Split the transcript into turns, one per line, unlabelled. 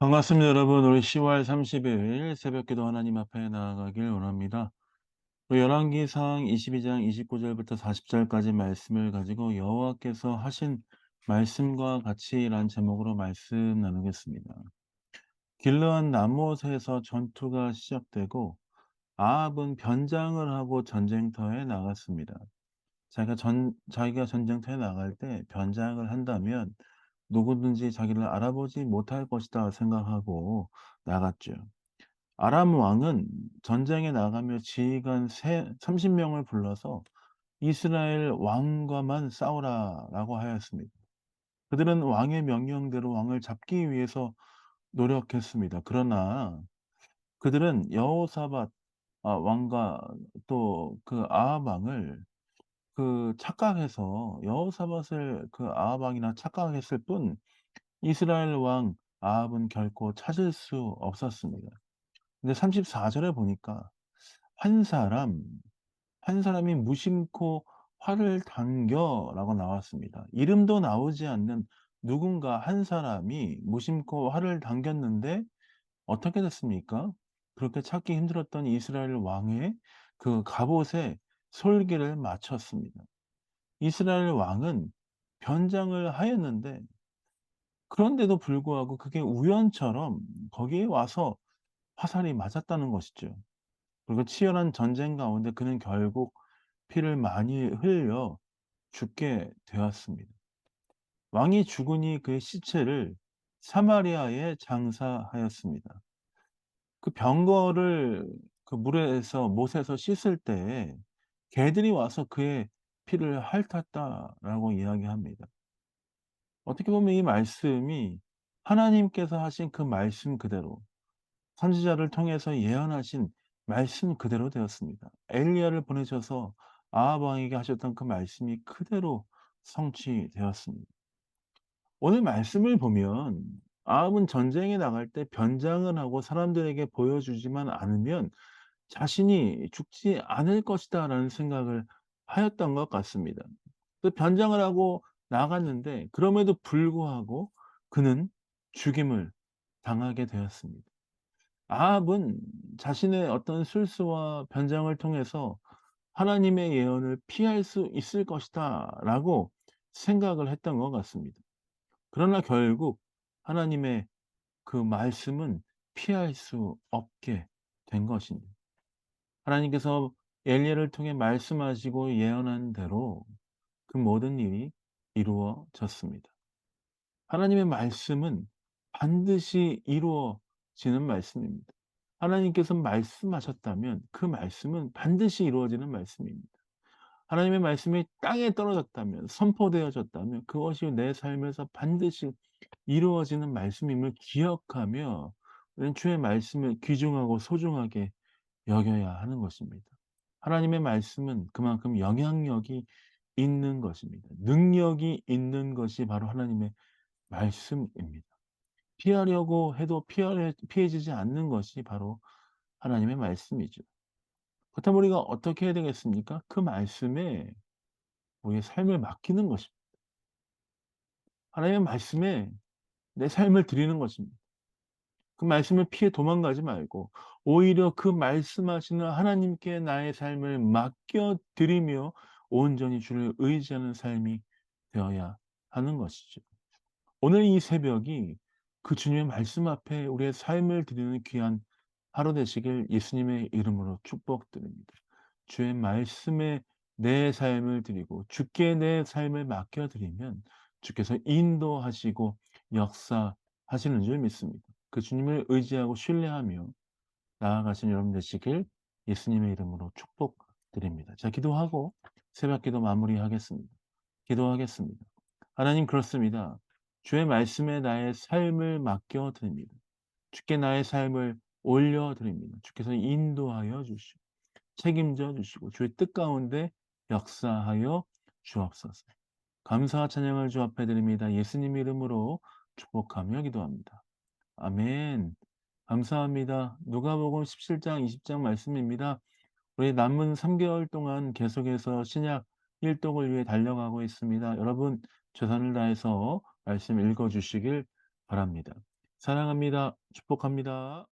반갑습니다, 여러분. 우리 10월 30일 새벽 기도 하나님 앞에 나아가길 원합니다. 그 열왕기상 22장 29절부터 40절까지 말씀을 가지고 여호와께서 하신 말씀과 같이란 제목으로 말씀 나누겠습니다. 길르한 남못에서 전투가 시작되고 아합은 변장을 하고 전쟁터에 나갔습니다. 자기가 전 자기가 전쟁터에 나갈 때 변장을 한다면 누구든지 자기를 알아보지 못할 것이다 생각하고 나갔죠. 아람 왕은 전쟁에 나가며 지휘관 세 30명을 불러서 이스라엘 왕과만 싸우라라고 하였습니다. 그들은 왕의 명령대로 왕을 잡기 위해서 노력했습니다. 그러나 그들은 여호사밧 아 왕과 또 그 아합 왕을 그 착각해서 여호사밧을 그 아합 왕이나 착각했을 뿐 이스라엘 왕 아합은 결코 찾을 수 없었습니다. 근데 34 절에 보니까 "한 사람, 한 사람이 무심코 활을 당겨"라고 나왔습니다. 이름도 나오지 않는 누군가 한 사람이 무심코 활을 당겼는데 어떻게 됐습니까? 그렇게 찾기 힘들었던 이스라엘 왕의 그 갑옷에 솔기를 맞췄습니다. 이스라엘 왕은 변장을 하였는데 그런데도 불구하고 그게 우연처럼 거기에 와서 화살이 맞았다는 것이죠. 그리고 치열한 전쟁 가운데 그는 결국 피를 많이 흘려 죽게 되었습니다. 왕이 죽으니 그의 시체를 사마리아에 장사하였습니다. 그 병거를 그 물에서 못에서 씻을 때 개들이 와서 그의 피를 핥았다라고 이야기합니다. 어떻게 보면 이 말씀이 하나님께서 하신 그 말씀 그대로 선지자를 통해서 예언하신 말씀 그대로 되었습니다. 엘리야를 보내셔서 아합 왕에게 하셨던 그 말씀이 그대로 성취되었습니다. 오늘 말씀을 보면 아합은 전쟁에 나갈 때 변장을 하고 사람들에게 보여주지만 않으면 자신이 죽지 않을 것이다라는 생각을 하였던 것 같습니다. 그 변장을 하고 나갔는데 그럼에도 불구하고 그는 죽임을 당하게 되었습니다. 아합은 자신의 어떤 술수와 변장을 통해서 하나님의 예언을 피할 수 있을 것이다 라고 생각을 했던 것 같습니다. 그러나 결국 하나님의 그 말씀은 피할 수 없게 된 것입니다. 하나님께서 엘리야를 통해 말씀하시고 예언한 대로 그 모든 일이 이루어졌습니다. 하나님의 말씀은 반드시 이루어지는 말씀입니다. 하나님께서 말씀하셨다면 그 말씀은 반드시 이루어지는 말씀입니다. 하나님의 말씀이 땅에 떨어졌다면 선포되어졌다면 그것이 내 삶에서 반드시 이루어지는 말씀임을 기억하며 주의 말씀을 귀중하고 소중하게 여겨야 하는 것입니다. 하나님의 말씀은 그만큼 영향력이 있는 것입니다. 능력이 있는 것이 바로 하나님의 말씀입니다. 피하려고 해도 피하 피해지지 않는 것이 바로 하나님의 말씀이죠. 그렇다면 우리가 어떻게 해야 되겠습니까? 그 말씀에 우리의 삶을 맡기는 것입니다. 하나님의 말씀에 내 삶을 드리는 것입니다. 그 말씀을 피해 도망가지 말고 오히려 그 말씀하시는 하나님께 나의 삶을 맡겨 드리며 온전히 주를 의지하는 삶이 되어야 하는 것이죠. 오늘 이 새벽이 그 주님의 말씀 앞에 우리의 삶을 드리는 귀한 하루 되시길 예수님의 이름으로 축복드립니다. 주의 말씀에 내 삶을 드리고 주께 내 삶을 맡겨 드리면 주께서 인도하시고 역사하시는 줄 믿습니다. 그 주님을 의지하고 신뢰하며 나아가신 여러분 되시길 예수님의 이름으로 축복드립니다. 자, 기도하고 새벽 기도 마무리하겠습니다. 기도하겠습니다. 하나님 그렇습니다. 주의 말씀에 나의 삶을 맡겨 드립니다. 주께 나의 삶을 올려 드립니다. 주께서 인도하여 주시고 책임져 주시고 주의 뜻 가운데 역사하여 주옵소서. 감사와 찬양을 주 앞에 드립니다. 예수님 이름으로 축복하며 기도합니다. 아멘. 감사합니다. 누가복음 17장 20장 말씀입니다. 우리 남은 3개월 동안 계속해서 신약 1독을 위해 달려가고 있습니다. 여러분 최선을 다해서 말씀 읽어 주시길 바랍니다. 사랑합니다. 축복합니다.